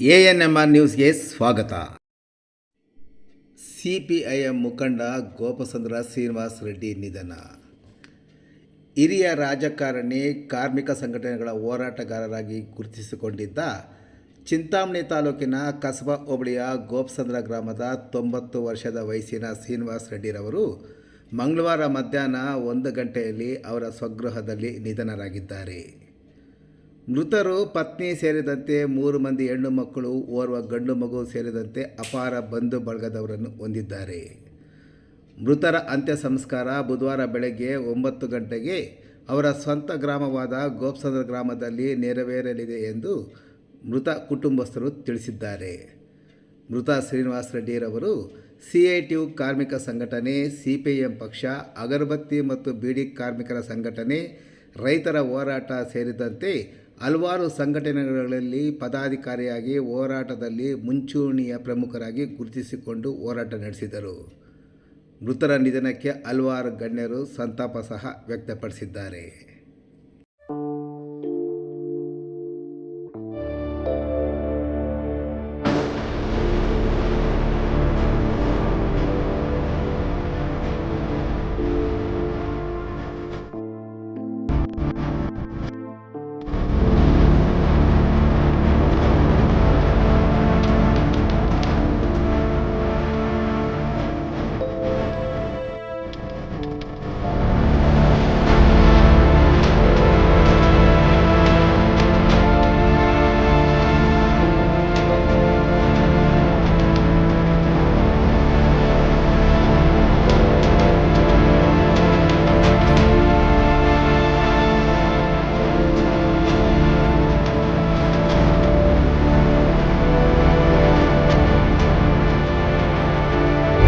A N M R ನ್ಯೂಸ್ಗೆ ಸ್ವಾಗತ. C P I M ಮುಖಂಡ ಗೋಪಸಂದ್ರ ಶ್ರೀನಿವಾಸ್ ರೆಡ್ಡಿ ನಿಧನ. ಹಿರಿಯ ರಾಜಕಾರಣಿ, ಕಾರ್ಮಿಕ ಸಂಘಟನೆಗಳ ಹೋರಾಟಗಾರರಾಗಿ ಗುರುತಿಸಿಕೊಂಡಿದ್ದ ಚಿಂತಾಮಣಿ ತಾಲೂಕಿನ ಕಸಬಾ ಹೋಬಳಿಯ ಗೋಪಸಂದ್ರ ಗ್ರಾಮದ ತೊಂಬತ್ತು ವರ್ಷದ ವಯಸ್ಸಿನ ಶ್ರೀನಿವಾಸ್ ರೆಡ್ಡಿರವರು ಮಂಗಳವಾರ ಮಧ್ಯಾಹ್ನ ಒಂದು ಗಂಟೆಯಲ್ಲಿ ಅವರ ಸ್ವಗೃಹದಲ್ಲಿ ನಿಧನರಾಗಿದ್ದಾರೆ. ಮೃತರು ಪತ್ನಿ ಸೇರಿದಂತೆ ಮೂರು ಮಂದಿ ಹೆಣ್ಣು ಮಕ್ಕಳು, ಓರ್ವ ಗಂಡು ಮಗು ಸೇರಿದಂತೆ ಅಪಾರ ಬಂಧು ಬಳಗದವರನ್ನು ಹೊಂದಿದ್ದಾರೆ. ಮೃತರ ಅಂತ್ಯ ಸಂಸ್ಕಾರ ಬುಧವಾರ ಬೆಳಗ್ಗೆ ಒಂಬತ್ತು ಗಂಟೆಗೆ ಅವರ ಸ್ವಂತ ಗ್ರಾಮವಾದ ಗೋಪ್ಸಂದ್ರ ಗ್ರಾಮದಲ್ಲಿ ನೆರವೇರಲಿದೆ ಎಂದು ಮೃತ ಕುಟುಂಬಸ್ಥರು ತಿಳಿಸಿದ್ದಾರೆ. ಮೃತ ಶ್ರೀನಿವಾಸ್ ರೆಡ್ಡಿರವರು ಸಿ ಐ ಟಿ ಕಾರ್ಮಿಕ ಸಂಘಟನೆ, ಸಿ ಪಿ ಎಂ ಪಕ್ಷ, ಅಗರಬತ್ತಿ ಮತ್ತು ಬೀಡಿ ಕಾರ್ಮಿಕರ ಸಂಘಟನೆ, ರೈತರ ಹೋರಾಟ ಸೇರಿದಂತೆ ಹಲವಾರು ಸಂಘಟನೆಗಳಲ್ಲಿ ಪದಾಧಿಕಾರಿಯಾಗಿ ಹೋರಾಟದಲ್ಲಿ ಮುಂಚೂಣಿಯ ಪ್ರಮುಖರಾಗಿ ಗುರುತಿಸಿಕೊಂಡು ಹೋರಾಟ ನಡೆಸಿದರು. ಮೃತರ ನಿಧನಕ್ಕೆ ಹಲವಾರು ಗಣ್ಯರು ಸಂತಾಪ ಸಹ ವ್ಯಕ್ತಪಡಿಸಿದ್ದಾರೆ.